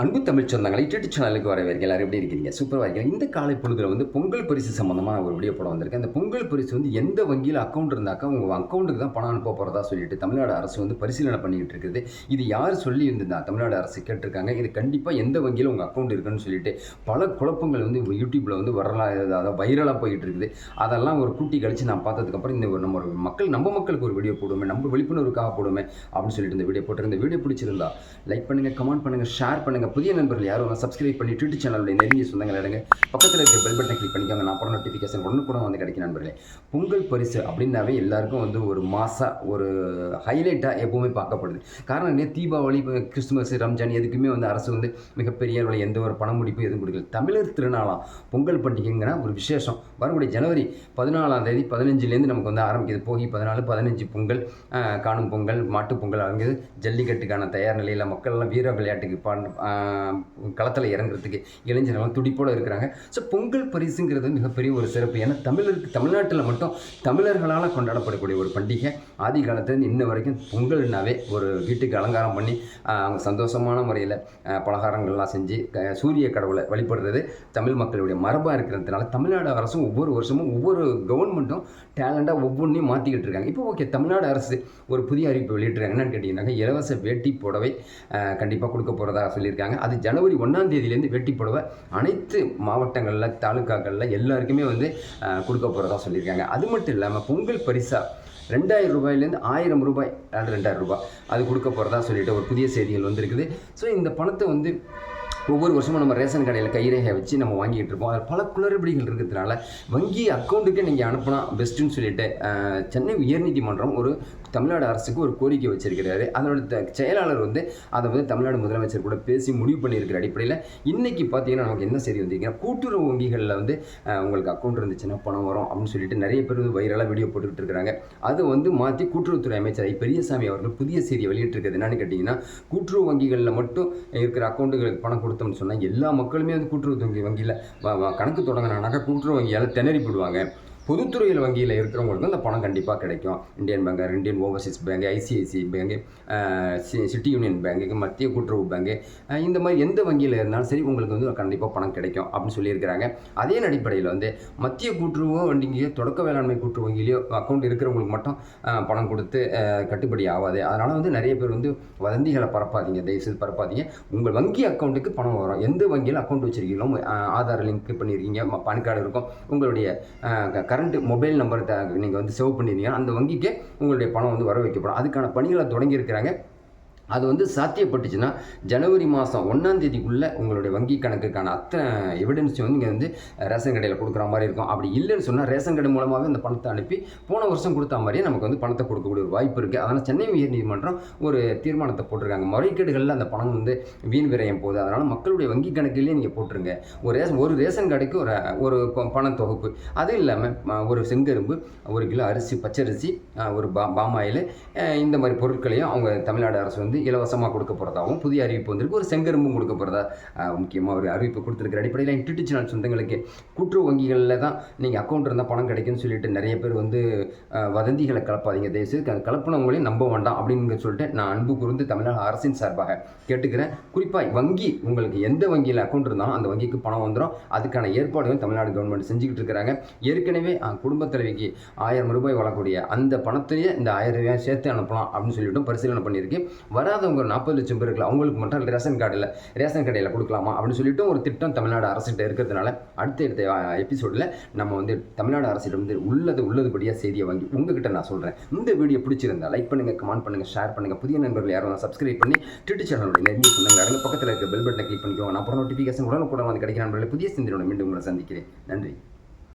அன்பு தமிழ் சொந்தங்களை யூடியூப் சேனலுக்கு வரவேற்க எல்லாரும் எப்படி இருக்கீங்க? சூப்பராக இருக்கீங்க. இந்த காலை பொழுதுல வந்து பொங்கல் பரிசு சம்மந்தமாக ஒரு வீடியோ போட வந்திருக்கு அந்த பொங்கல் பரிசு வந்து எந்த வங்கியில் அக்கௌண்ட் இருந்தாக்கா உங்கள் அக்கௌண்ட்டுக்கு தான் பணம் அனுப்ப போகிறதா சொல்லிட்டு தமிழ்நாடு அரசு வந்து பரிசீலனை பண்ணிக்கிட்டு இருக்குது. இது யார் சொல்லி இருந்திருந்தா தமிழ்நாடு அரசு கேட்டிருக்காங்க. இது கண்டிப்பாக எந்த வங்கியில் உங்கள் அக்கௌண்ட் இருக்குன்னு சொல்லிட்டு பல குழப்பங்கள் வந்து யூடியூப்பில் வந்து வரலாம் அதாவது வைரலாக போயிட்டு இருக்குது. அதெல்லாம் ஒரு கூட்டி கழிச்சு நான் பார்த்ததுக்கப்புறம் இந்த ஒரு நம்ம மக்கள் நம்ம மக்களுக்கு ஒரு வீடியோ போடுவோமே நம்ம விழிப்புணர்வுக்காக போடுவோமே அப்படின்னு சொல்லிட்டு இந்த வீடியோ போட்டிருந்த வீடியோ பிடிச்சிருந்தா லைக் பண்ணுங்கள் கமெண்ட் பண்ணுங்கள் ஷேர் பண்ணுங்கள் புதிய நண்பர்கள் யாரும் சப்ஸ்கிரைப் பண்ணி ட்விட்டர் சேனலுடைய நெருங்கிய சொந்தங்கள் இடங்க பக்கத்தில் இருக்க பெல் பட்டனை கிளிக் பண்ணிக்கோங்க. நான் போட நோட்டிஃபிகேஷன் ஒன்று கூட வந்து கிடைக்கும் நண்பர்களே. பொங்கல் பரிசு அப்படின்னாவே எல்லாருக்கும் வந்து ஒரு மாசா ஒரு ஹைலைட்டாக எப்பவுமே பார்க்கப்படுது. காரணம் என்ன? தீபாவளி இப்போ கிறிஸ்துமஸ் ரம்ஜான் எதுக்குமே வந்து அரசு வந்து மிகப்பெரிய அளவில் எந்த ஒரு பண முடிப்பு எதுவும் கொடுக்கல. தமிழர் திருநாளாம் பொங்கல் பண்டிகைங்கிற ஒரு விசேஷம். வரக்கூடிய ஜனவரி பதினாலாம் தேதி பதினஞ்சுலேருந்து நமக்கு வந்து ஆரம்பிக்குது. போகி பதினாலு பதினஞ்சு பொங்கல் காணும் பொங்கல் மாட்டுப் பொங்கல் ஆரம்பிக்குது ஜல்லிக்கட்டுக்கான தயார் நிலையில் மக்கள் எல்லாம் வீர விளையாட்டுக்கு பாடு களத்தில் இறங்குறதுக்கு இளைஞர்கள்லாம் துடிப்போடு இருக்கிறாங்க. ஸோ பொங்கல் பரிசுங்கிறது மிகப்பெரிய ஒரு சிறப்பு. ஏன்னா தமிழருக்கு தமிழ்நாட்டில் மட்டும் தமிழர்களால் கொண்டாடப்படக்கூடிய ஒரு பண்டிகை. ஆதி காலத்துலேருந்து இன்ன வரைக்கும் பொங்கல்னாவே ஒரு வீட்டுக்கு அலங்காரம் பண்ணி அவங்க சந்தோஷமான முறையில் பலகாரங்கள்லாம் செஞ்சு க- சூரிய கடவுளை வழிபடுறது தமிழ் மக்களுடைய மரபாக இருக்கிறதுனால தமிழ்நாடு அரசும் ஒவ்வொரு வருஷமும் ஒவ்வொரு கவர்மெண்ட்டும் டேலண்டாக ஒவ்வொன்றையும் மாற்றிக்கிட்டு இருக்காங்க. இப்போ ஓகே தமிழ்நாடு அரசு ஒரு புதிய அறிவிப்பு வெளியிட்டுருக்காங்க. என்னன்னு கேட்டிங்கன்னாக்கா இலவச வேட்டி புடவை கண்டிப்பாக கொடுக்க போகிறதா சொல்லியிருக்காங்க. அது ஜனவரி ஒன்றாம் தேதியிலேருந்து வேட்டி புடவை அனைத்து மாவட்டங்களில் தாலுக்காக்களில் எல்லாருக்குமே வந்து கொடுக்க போகிறதா சொல்லியிருக்காங்க. அது மட்டும் இல்லாமல் பொங்கல் பரிசாக ரெண்டாயிரம் ரூபாயிலேருந்து ஆயிரம் ரூபாய் ரெண்டாயிரம் ரூபாய். அது கொடுக்க போகிறதா சொல்லிட்டு ஒரு புதிய செய்திகள் வந்திருக்குது. ஸோ இந்த பணத்தை வந்து ஒவ்வொரு வருஷமும் நம்ம ரேஷன் கடையில் கைரேகை வச்சு நம்ம வாங்கிட்டு இருப்போம். அதில் பல குளறுபடிகள் இருக்கிறதுனால வங்கி அக்கௌண்ட்டுக்கே நீங்கள் அனுப்பினா பெஸ்ட்டுன்னு சொல்லிட்டு சென்னை உயர்நீதிமன்றம் ஒரு தமிழ்நாடு அரசுக்கு ஒரு கோரிக்கை வச்சிருக்கிறாரு. அதனோட த- செயலாளர் வந்து அதை வந்து தமிழ்நாடு முதலமைச்சர் கூட பேசி முடிவு பண்ணியிருக்கிற அடிப்படையில் இன்னைக்கு பார்த்தீங்கன்னா நமக்கு என்ன செய்தி வந்திருக்கீங்கன்னா கூட்டுறவு வங்கிகளில் வந்து உங்களுக்கு அக்கௌண்ட் இருந்துச்சுன்னா பணம் வரும் அப்படின்னு சொல்லிட்டு நிறைய பேர் வந்து வைரலாக வீடியோ போட்டுக்கிட்டு இருக்கிறாங்க. அதை வந்து மாற்றி கூட்டுறவுத்துறை அமைச்சர் ஐ. பெரியசாமி அவர்கள் புதிய செய்தியை வெளியிட்டிருக்கிறது. என்னன்னு கேட்டிங்கன்னா கூட்டுறவு வங்கிகளில் மட்டும் இருக்கிற அக்கௌண்ட்டுகளுக்கு பணம் கொடுத்தோம்னு சொன்னால் எல்லா மக்களுமே வந்து கூட்டுறவு வங்கி வங்கியில் கணக்கு தொடங்கினாக்கா கூட்டுறவு வங்கியால் திணறி போடுவாங்க. பொதுத்துறையில் வங்கியில் இருக்கிறவங்களுக்கு அந்த பணம் கண்டிப்பாக கிடைக்கும். Indian bank Indian overseas bank ICICI bank city union பேங்க்கு மத்திய கூட்டுறவு பேங்க் இந்த மாதிரி எந்த வங்கியில் இருந்தாலும் சரி உங்களுக்கு வந்து கண்டிப்பாக பணம் கிடைக்கும் அப்படின்னு சொல்லியிருக்கிறாங்க. அதே அடிப்படையில் வந்து மத்திய கூட்டுறவு வங்கியோ தொடக்க வேளாண்மை கூட்டுறவு வங்கியிலையோ அக்கௌண்ட் இருக்கிறவங்களுக்கு மட்டும் பணம் கொடுத்து கட்டுப்படி ஆகாது. அதனால் வந்து நிறைய பேர் வந்து வதந்திகளை பரப்பாதீங்க. தயவுசெய்து பரப்பாதீங்க. உங்கள் வங்கி அக்கௌண்ட்டுக்கு பணம் வரும். எந்த வங்கியில் அக்கௌண்ட் வச்சுருக்கீங்களோ ஆதார் லிங்க் பண்ணியிருக்கீங்க பான் கார்டு இருக்கும். உங்களுடைய கரண்ட் மொபைல் நம்பர் நீங்கள் வந்து சேவ் பண்ணியிருந்தீங்கன்னா அந்த வங்கிக்கு உங்களுடைய பணம் வந்து வர வைக்கப்படும். அதுக்கான பணிகளை தொடங்கியிருக்கிறாங்க. அது வந்து சாத்தியப்பட்டுச்சுன்னா ஜனவரி மாதம் ஒன்றாம் தேதிக்குள்ளே உங்களுடைய வங்கி கணக்குக்கான அத்தனை எவிடன்ஸையும் வந்து இங்கே வந்து ரேஷன் கடையில் கொடுக்குற மாதிரி இருக்கும். அப்படி இல்லைன்னு சொன்னால் ரேஷன் கடை மூலமாகவே அந்த பணத்தை அனுப்பி போன வருஷம் கொடுத்த மாதிரியே நமக்கு வந்து பணத்தை கொடுக்கக்கூடிய ஒரு வாய்ப்பு இருக்குது அதனால் சென்னை உயர்நீதிமன்றம் ஒரு தீர்மானத்தை போட்டிருக்காங்க. முறைகேடுகளில் அந்த பணம் வந்து வீண் விரயம் போகுது. அதனால் மக்களுடைய வங்கி கணக்கிலேயே நீங்கள் போட்டுருங்க. ஒரு ரேஷன் ஒரு ரேஷன் கடைக்கு ஒரு ஒரு பண தொகுப்பு. அது இல்லாமல் ஒரு செங்கரும்பு ஒரு கிலோ அரிசி பச்சரிசி ஒரு பா பாமாயில் இந்த மாதிரி பொருட்களையும் அவங்க தமிழ்நாடு அரசு வந்து இலவசமாக கொடுக்க போகிறதாகவும் புதிய அறிவிப்பு வந்திருக்கு. ஒரு செங்கரும்பும் கொடுக்க போகிறதா முக்கியமாக ஒரு அறிவிப்பு கொடுத்துருக்கிற அடிப்படையில் யூடியூப் சேனல் சொந்தங்களுக்கு கூட்டுறவு வங்கிகளில் தான் நீங்கள் அக்கௌண்ட் இருந்தால் பணம் கிடைக்கும்னு சொல்லிட்டு நிறைய பேர் வந்து வதந்திகளை கலப்பாதீங்க. தயவுசெய்து அது கலப்பினவங்களையும் நம்ப வேண்டாம் அப்படின்னு சொல்லிட்டு நான் அன்பு கூர்ந்து தமிழ்நாடு அரசின் சார்பாக கேட்டுக்கிறேன். குறிப்பாக வங்கி உங்களுக்கு எந்த வங்கியில் அக்கௌண்ட் இருந்தாலும் அந்த வங்கிக்கு பணம் வந்துடும் அதுக்கான ஏற்பாடுகள் தமிழ்நாடு கவர்மெண்ட் செஞ்சுக்கிட்டு இருக்கிறாங்க. ஏற்கனவே அஹ், குடும்பத் தலைவிக்கு ஆயிரம் ரூபாய் வழங்கக்கூடிய அந்த பணத்தையே இந்த ஆயிரம் ரூபாய் சேர்த்து அனுப்பலாம் அப்படின்னு சொல்லிட்டு பரிசீலனை பண்ணியிருக்கு. வர வராதவங்க ஒரு நாற்பது லட்சம் பேர் இருக்கலாம். அவங்களுக்கு மட்டும் ரேஷன் கார்டில் ரேஷன் கடையில் கொடுக்கலாமா அப்படின்னு சொல்லிட்டு ஒரு திட்டம் தமிழ்நாடு அரசுகிட்ட இருக்கிறதுனால அடுத்த அடுத்த எபிசோடில் நம்ம வந்து தமிழ்நாடு அரசிடம் வந்து உள்ளது உள்ளதுபடியாக செய்தியை வாங்கி உங்ககிட்ட நான் சொல்கிறேன் இந்த வீடியோ பிடிச்சிருந்தா லைக் பண்ணுங்கள் கமெண்ட் பண்ணுங்கள் ஷேர் பண்ணுங்கள் புதிய நண்பர்கள் யாரும் சப்ஸ்கிரைப் பண்ணி ட்விட்டர் சேனலோட நெருங்கி சொன்னாங்க அடுத்த பக்கத்தில் இருக்க பெல் பட்டனை கிளிக் பண்ணிக்கோங்க. நான் அப்புறம் நோட்டிஃபிகேஷன் உடனுக்குடன் வந்து கிடைக்கிற நண்பர்களை புதிய சிந்தனையோட மீண்டும் உங்களை சந்திக்கிறேன். நன்றி.